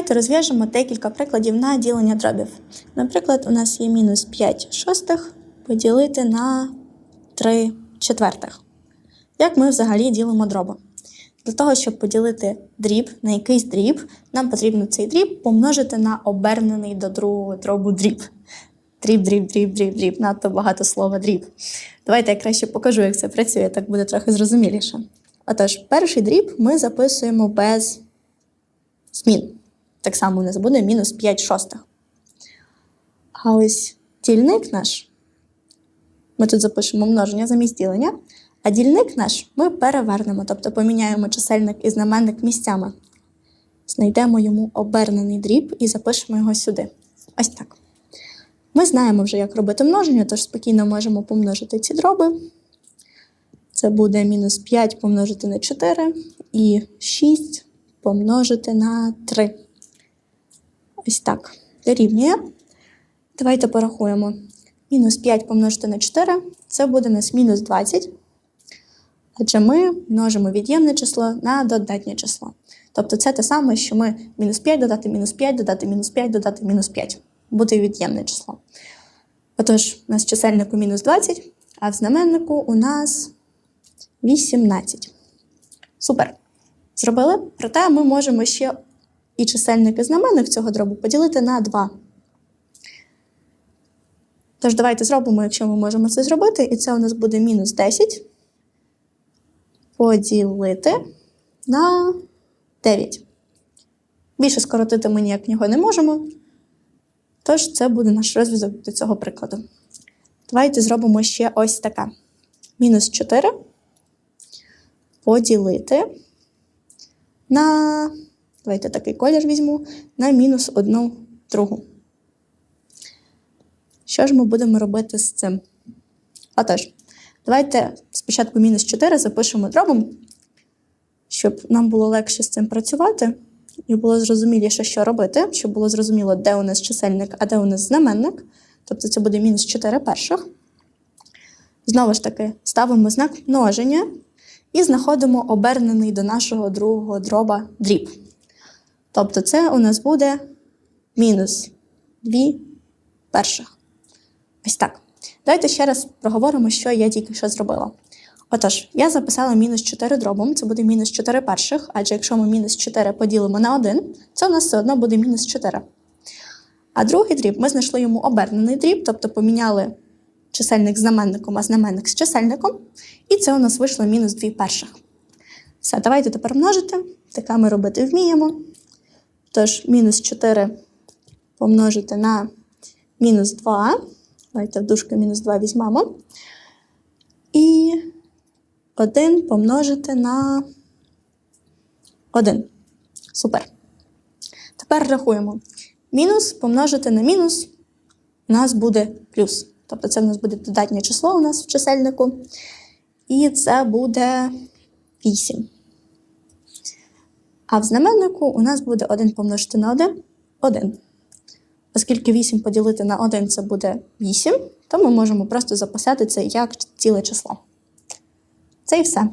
Давайте розв'яжемо декілька прикладів на ділення дробів. Наприклад, у нас є мінус 5 шостих поділити на 3 четвертих. Як ми взагалі ділимо дроби? Для того, щоб поділити дріб на якийсь дріб, нам потрібно цей дріб помножити на обернений до другого дробу дріб. Дріб, дріб, дріб, дріб, дріб. Надто багато слова дріб. Давайте я краще покажу, як це працює, так буде трохи зрозуміліше. Отож, перший дріб ми записуємо без змін. Так само у нас буде мінус 5 шостих. А ось дільник наш, ми тут запишемо множення замість ділення, а дільник наш ми перевернемо, тобто поміняємо чисельник і знаменник місцями. Знайдемо йому обернений дріб і запишемо його сюди. Ось так. Ми знаємо вже, як робити множення, тож спокійно можемо помножити ці дроби. Це буде мінус 5 помножити на 4 і 6 помножити на 3. Ось так. Дорівнює. Давайте порахуємо. Мінус 5 помножити на 4 це буде у нас мінус 20. Адже ми множимо від'ємне число на додатнє число. Тобто це те саме, що ми мінус 5 додати мінус 5, додати мінус 5, додати мінус 5. Буде від'ємне число. Отож, у нас чисельнику мінус 20, а в знаменнику у нас 18. Супер. Зробили? Проте ми можемо ще і чисельник і знаменник цього дробу поділити на 2. Тож давайте зробимо, якщо ми можемо це зробити, і це у нас буде мінус 10 поділити на 9. Більше скоротити ми ніяк нього не можемо. Тож це буде наш розв'язок до цього прикладу. Давайте зробимо ще ось таке. Мінус 4 поділити на, давайте такий колір візьму, на мінус 1 другу. Що ж ми будемо робити з цим? Отож, давайте спочатку мінус 4 запишемо дробом, щоб нам було легше з цим працювати, і було зрозуміліше, що робити, щоб було зрозуміло, де у нас чисельник, а де у нас знаменник. Тобто це буде мінус 4 перших. Знову ж таки, ставимо знак множення і знаходимо обернений до нашого другого дроба дріб. Тобто це у нас буде мінус 2 перших. Ось так. Давайте ще раз проговоримо, що я тільки що зробила. Отож, я записала мінус 4 дробом, це буде мінус 4 перших, адже якщо ми мінус 4 поділимо на 1, це у нас все одно буде мінус 4. А другий дріб ми знайшли йому обернений дріб, тобто поміняли чисельник з знаменником, а знаменник з чисельником, і це у нас вийшло мінус 2 перших. Все, давайте тепер множити. Таке ми робити вміємо. Тож, мінус 4 помножити на мінус 2. Давайте в дужки мінус 2 візьмемо. І 1 помножити на 1. Супер. Тепер рахуємо. Мінус помножити на мінус у нас буде плюс. Тобто це в нас буде додатнє число у нас в чисельнику. І це буде 8. А в знаменнику у нас буде 1 помножити на 1 1. Оскільки 8 поділити на 1 це буде 8, то ми можемо просто записати це як ціле число. Це і все.